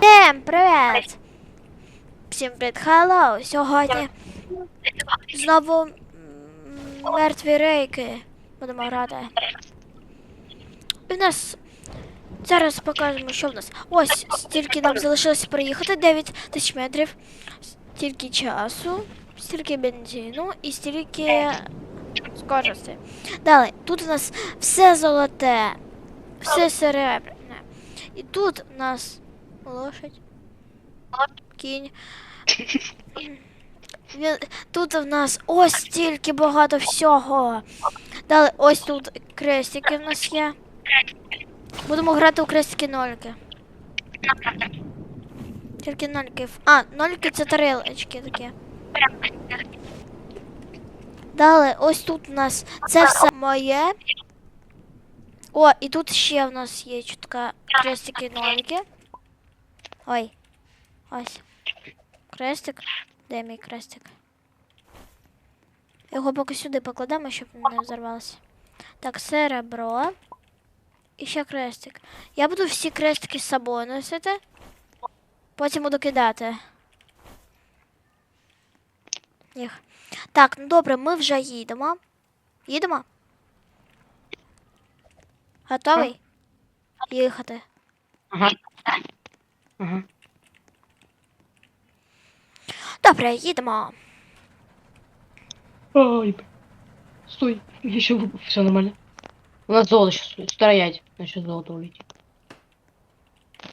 Всім привіт! Всім привіт, хеллоу! Сьогодні знову мертві рейки будемо грати. І в нас зараз покажемо, що в нас. Ось стільки нам залишилося проїхати, 9 тисяч метрів, стільки часу, стільки бензину і стільки скорості. Далі, тут у нас все золоте, все серебряне. І тут у нас лошадь. Кінь. Він, тут в нас ось стільки багато всього. Далі ось тут крестики в нас є. Будемо грати у крестики нольки. Тільки нольки. А, нольки це тарелочки такі. Далі, ось тут у нас це все моє. О, і тут ще в нас є чутка крестики нолики. Ой. Ось. Крестик. Де мій крестик? Його поки сюди покладемо, щоб не взорвалося. Так, серебро. І ще крестик. Я буду всі крестики з собою носити. Потім буду кидати. Їх. Так, ну добре, ми вже їдемо. Їдемо? Готовий? Їхати. Ага. Ага. Добре, їдемо. Ой, б- стой, еще все нормально. У нас золото сейчас стоять, насчет золота улетит.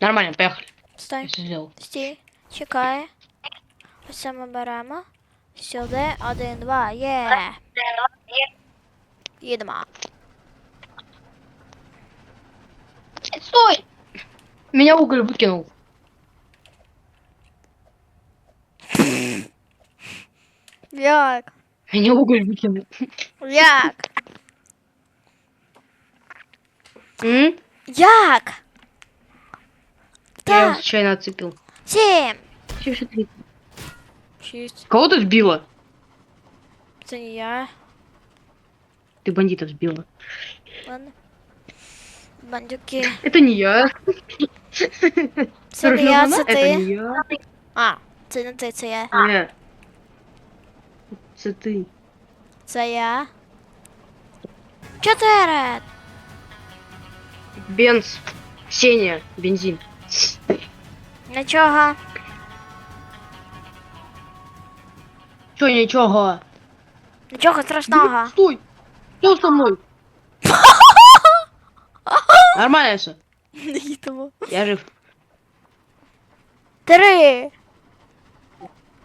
Нормально, поехали. Стой. Я все сделал. Стій, чекай. Ось це ми беремо. Сюди, один, два, є. Їдемо. Стой! Меня уголь выкинул. Як? Меня уголь выкинул. Як? М? Як? Я его Так, случайно отцепил. сім. Чё ты? Шість. Кого ты сбила? Це не я. Ты бандитов сбила. Ладно. Бандюки. Это не я. Це не я, це Это не ти. я. А, це не ти, це я. Не. Это ты. Це я. Чотири. Бенз. Ксения. Бензин. Нічого. Чё, ничего? Нічого страшного. Стой! Что со мной? Нормально все. Не їдемо. Я жив. Три.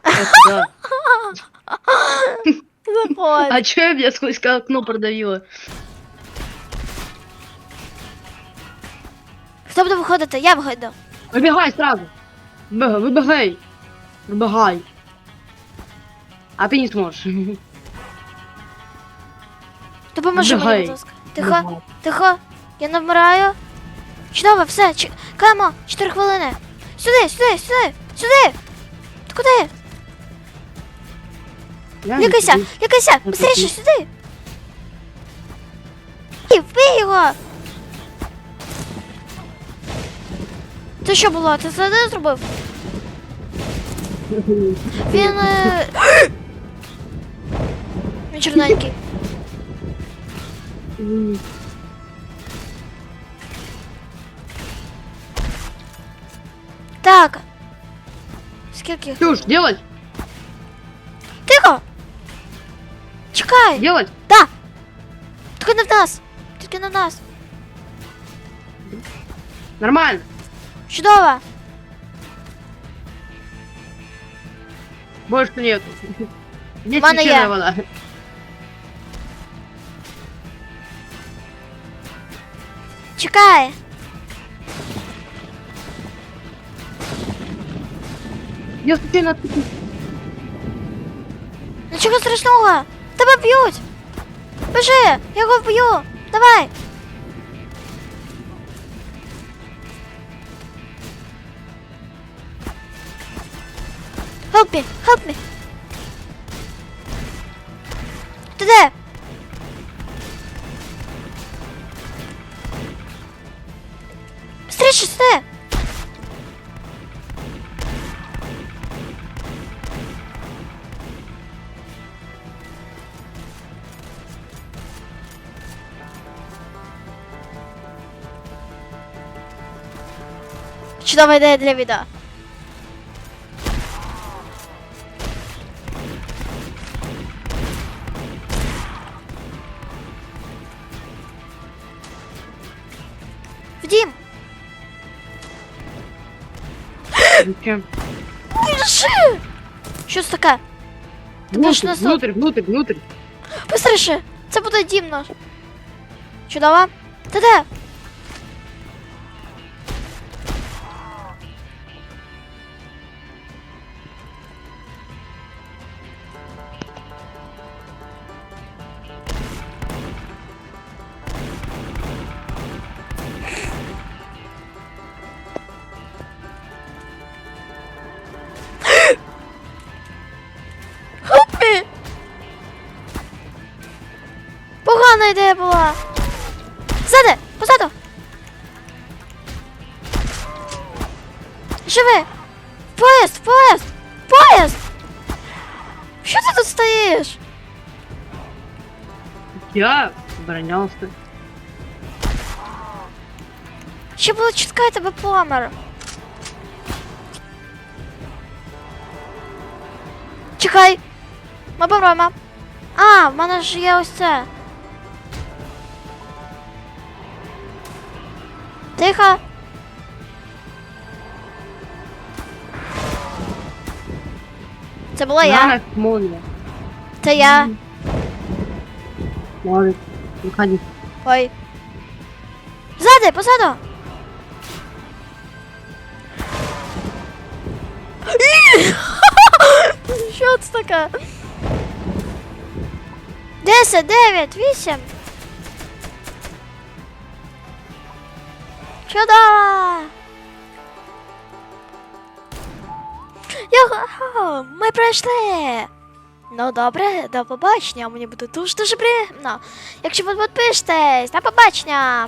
Это да. Заходь. А чё я меня сквозь окно продавила? Хто буде виходити? Я виходу. Выбегай сразу. Выбегай, выбегай. Выбегай. А ты не сможешь. Допоможи мені, Вибігай. будь ласка. Тихо, тихо. Я не вмираю. Чудово, все, чекаємо. Чотири хвилини. Сюди, сюди, сюди, сюди. Ти куди? Я Лікайся, не лікайся, Я быстріше тут. сюди. І вбий його. Це що було? Ти це один зробив? буду. Він. Е... Він чорненький. М, Так. Скільки? Что ж, делать? Чекай! Делать? Да! Тільки не в нас! Тільки не в нас! Нормально. Чудово! Больше нет. Где Мана священная я. вода? Чекай! Я случайно отцепил. Нічого страшного! Тебе б'ють! Біжи! Його вб'ю! Давай! Help me! Help me! Ти де? Встреча, сюди! Чудова ідея для відео. Вдім, Зачем? біжи! Що це таке? Ти ж Внутрь, нас- внутрь, внутрь, внутрь. Быстріше! Це буде дім наш. Чудово. Ти де? Погана ідея була. Ззади! Позаду! Живи! В Поїзд! в Поїзд! в Поїзд! Що ти тут стоїш? Я оборонялся. Ще було чітка, я тебе помер. Чекай! Ми помремо. А, в мене ж є ось це. Тихо. Це була я. Молния. Це я. Может, выходи. Ой. Ззади, позаду. Що це таке? Десять, дев'ять, вісім. Чудово! Його, ми пройшли. Ну добре, до побачення. Мені буде дуже дуже приємно. Якщо ви підпишетесь, до побачення!